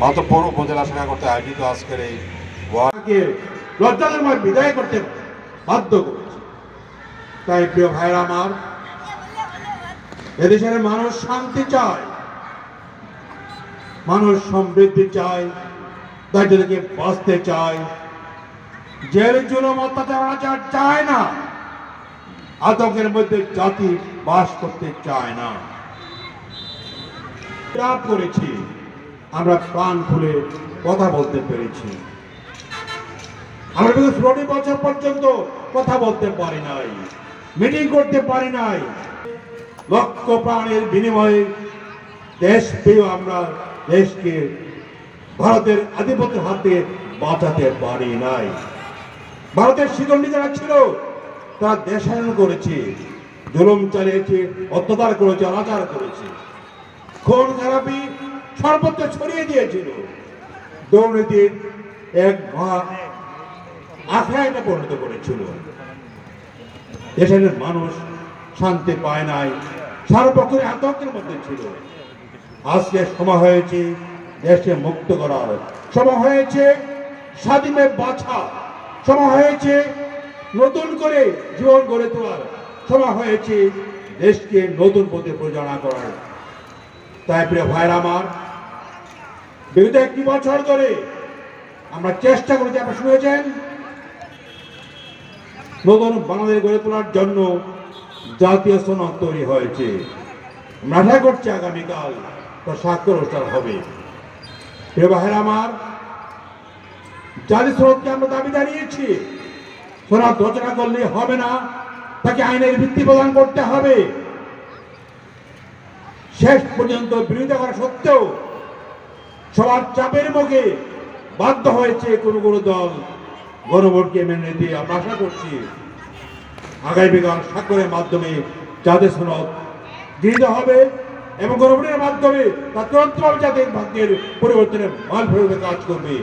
মাতব্বর উপজেলা শাখা করতে আয়োজিত আজকের এই বিদায় করতে বাধ্য তাই প্রিয় ভাইরা আমার, এদেশের মানুষ শান্তি চায়। মানুষ সমৃদ্ধি চায় দারিদ্র থেকে বাঁচতে চায়। জেল, জুলুম, অত্যাচার, আচার চায় না। আতঙ্কের মধ্যে জাতি বাস করতে চায় না। করেছি। আমরা প্রাণ খুলে কথা বলতে পেরেছি। আমরা কিন্তু ষোলোটি বছর পর্যন্ত কথা বলতে পারি নাই মিটিং করতে পারি নাই। লক্ষ প্রাণের বিনিময়ে দেশ পেয়েও আমরা দেশকে ভারতের আধিপত্যের হাতে বাঁচাতে পারি নাই। ভারতের শিকন্ডি যারা ছিল, তারা দেশায়ন করেছে, জুলুম চালিয়েছে, অত্যাচার করেছে অনাচার করেছে। খুন, খারাপি সর্বত্র ছড়িয়ে দিয়েছিল। দুর্নীতির এক মহা আখড়ায় পরিণত করেছিল। দেশের মানুষ শান্তি পায় নাই সার্বক্ষণিক আতঙ্কের মধ্যে ছিল। আজকে সময় হয়েছে দেশকে মুক্ত করার। সময় হয়েছে স্বাধীনে বাছা। সময় হয়েছে নতুন করে জীবন গড়ে তোলার। সময় হয়েছে দেশকে নতুন পথে পরিচালনা করার। তাই প্রিয় ভাইরা আমার বিগত একটি বছর ধরে আমরা চেষ্টা করেছি আপনারা শুনেছেন। নতুন বাংলাদেশ গড়ে তোলার জন্য জাতীয় সনদ তৈরি হয়েছে। আশা করছি আগামীকাল তার স্বাক্ষর অনুষ্ঠান হবে। ভাইরা আমার জাতীয় সনদকে আমরা দাবি দাঁড়িয়েছি সনদ রচনা করলে হবে না, তাকে আইনের ভিত্তি প্রদান করতে হবে। শেষ পর্যন্ত বিরোধিতা করা সত্ত্বেও সবার চাপের মুখে বাধ্য হয়েছে কোনো কোনো দল গণভোটকে মেনে নিতে। আমরা আশা করছি আগামীকাল স্বাক্ষরের মাধ্যমে যাদের সনদ গৃহীত হবে এবং গণভোটের মাধ্যমে তা তুরন্তভাবে জাতির ভাগ্যের পরিবর্তনের মাল ফেরতে কাজ করবে।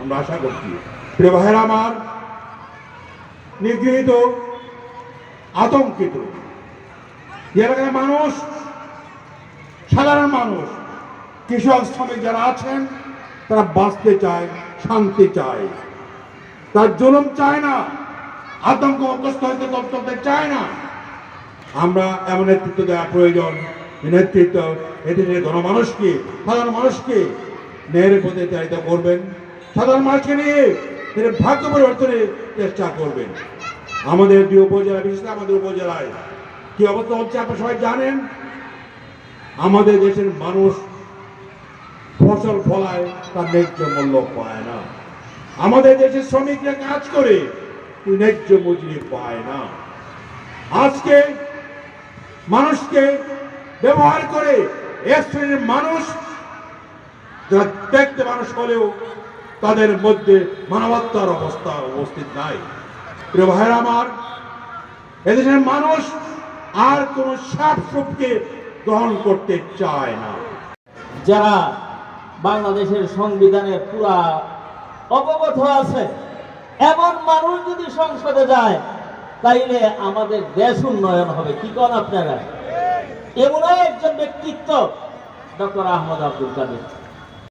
আমরা আশা করছি। প্রিয় ভাইয়েরা আমার নিগৃহীত, আতঙ্কিত। যে এলাকার মানুষ, সাধারণ মানুষ কৃষক শ্রমিক যারা আছেন, তারা বাঁচতে চায়, শান্তি চায়। তার জুলুম চায় না আতঙ্ক অগ্রস্ত হইতে চলতে চায় না। আমরা এমন নেতৃত্ব দেওয়া প্রয়োজন। যে নেতৃত্ব এদেশের গণমানুষকে, সাধারণ মানুষকে ন্যায়ের পথে চালিত করবেন, সাধারণ মানুষকে নিয়ে এদের ভাগ্য পরিবর্তনের চেষ্টা করবেন। আমাদের দুই উপজেলা বিশেষ আমাদের উপজেলায় কি অবস্থা হচ্ছে আপনারা সবাই জানেন? আমাদের দেশের মানুষ ফসল ফলায়, তার ন্যায্য মূল্য পায় না। আমাদের দেশের শ্রমিকরা কাজ করে ন্যায্য মজুরি পায় না। আজকে মানুষকে ব্যবহার করে এক শ্রেণির মানুষ দেখতে মানুষ হলেও তাদের মধ্যে মানবতার অবস্থা উপস্থিত নাই। প্রিয় ভাইয়ের আমার, এদেশের মানুষ আর কোন সাপ গ্রহণ করতে চায় না। যারা বাংলাদেশের সংবিধানের পুরা অবগত আছে। এমন মানুষ যদি সংসদে যায়, তাইলে আমাদের দেশ উন্নয়ন হবে। কি কন আপনারা? এমন একজন ব্যক্তিত্ব, ডক্টর আহমদ আব্দুল কাদের।